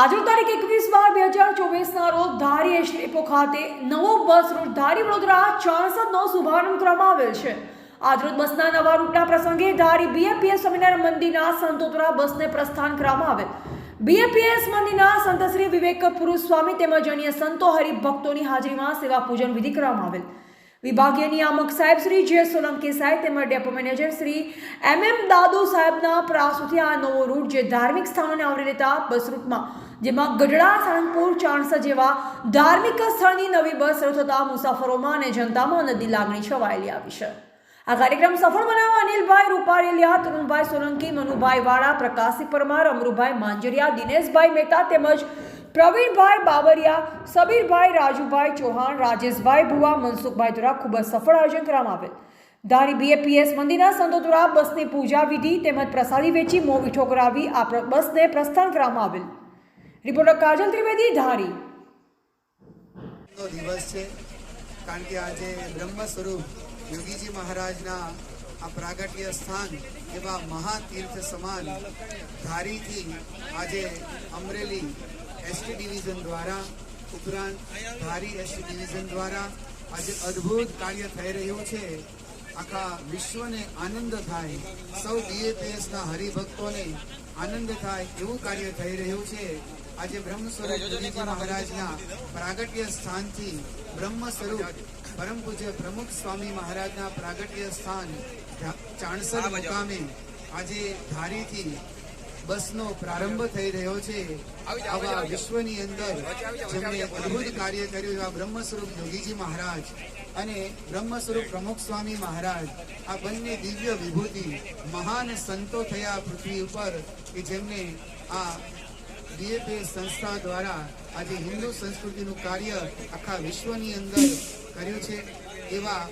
આજે તારીખ એકવીસ બાર બે હજાર ચોવીસના રોજ ધારી ડેપો ખાતે નવો બસ રૂટ ધારી વડોદરા ચારસદનો શુભારંભ કરવામાં આવેલ છે. આજરોજ બસના નવા રૂટના પ્રસંગે ધારી બીએપીએસ સ્વામિનારાયણ મંદિરના સંતો બસને પ્રસ્થાન કરવામાં આવેલ. બીએપીએસ મંદિરના સંત શ્રી વિવેક પુરુષ સ્વામી તેમજ અન્ય સંતો હરિભક્તોની હાજરીમાં સેવા પૂજન વિધિ કરવામાં આવેલ. વિભાગીય નિયામક સાહેબ શ્રી જે સોલંકી સાહેબ તેમજ depot manager Shri M M Dadu સાહેબના પ્રાસુથી આ નવો રૂટ જે ધાર્મિક સ્થાનોને આવરી લેતા બસ રૂટમાં, જેમાં ગઢડા સાળંગપુર ચાણસા જેવા ધાર્મિક સ્થળની નવી બસ શરૂ થતા મુસાફરોમાં અને જનતામાં નદી લાગણી છવાયેલી આવી છે. આ કાર્યક્રમ સફળ બનાવવા અનિલભાઈ રૂપારેલિયા તરુણભાઈ સોલંકી, મનુભાઈ વાળા પ્રકાશી પરમાર, અમરુભાઈ માંજરિયા, દિનેશભાઈ મહેતા તેમજ પ્રવીણભાઈ બાબરિયા સબીરભાઈ રાજુભાઈ ચૌહાણ, રાજેશભાઈ ભુવા, મનસુખભાઈ દ્વારા ખૂબ જ સફળ આયોજન કરવામાં આવેલ. ધારી બીએપીએસ મંદિરના સંતો દ્વારા બસની પૂજા વિધિ તેમજ પ્રસાદી વેચી મો મીઠો કરાવી આ બસને પ્રસ્થાન કરવામાં આવેલ. રિપોર્ટર કાજલ ત્રિવેદી, ધારી. દિવસ છે, કારણ કે આજે બ્રહ્મ સ્વરૂપ યોગીજી મહારાજના આ પ્રાગટ્ય સ્થાન એવા મહાતીર્થ સમાન ધારીથી આજે અમરેલી ડિવિઝન દ્વારા ઉપરાંત ધારી એસટી ડિવિઝન દ્વારા આજે અદ્ભુત કાર્ય થઈ રહ્યું છે. આખા વિશ્વને આનંદ થાય, સૌ બીએપીએસના હરિભક્તોને આનંદ થાય એવું કાર્ય થઈ રહ્યું છે. આજે બ્રહ્મ સ્વરૂપ મહારાજના પ્રાગટ્ય સ્થાનથી બ્રહ્મ સ્વરૂપ પરમ પૂજ્ય પ્રમુખ સ્વામી મહારાજના પ્રાગટ્ય સ્થાન ચાણસર મુકામે આજે ધારીથી બસનો પ્રારંભ થઈ રહ્યો છે. આવા વિશ્વની અંદર જેમણે અદ્ભુત કાર્ય કર્યું એવા બ્રહ્મ સ્વરૂપ યોગીજી મહારાજ અને બ્રહ્મ સ્વરૂપ પ્રમુખ સ્વામી મહારાજ આ બંને દિવ્ય વિભૂતિ મહાન સંતો થયા પૃથ્વી ઉપર કે જેમને આ ડીએપી સંસ્થા દ્વારા આજે હિન્દુ સંસ્કૃતિનું કાર્ય આખા વિશ્વની અંદર કર્યું છે. એવા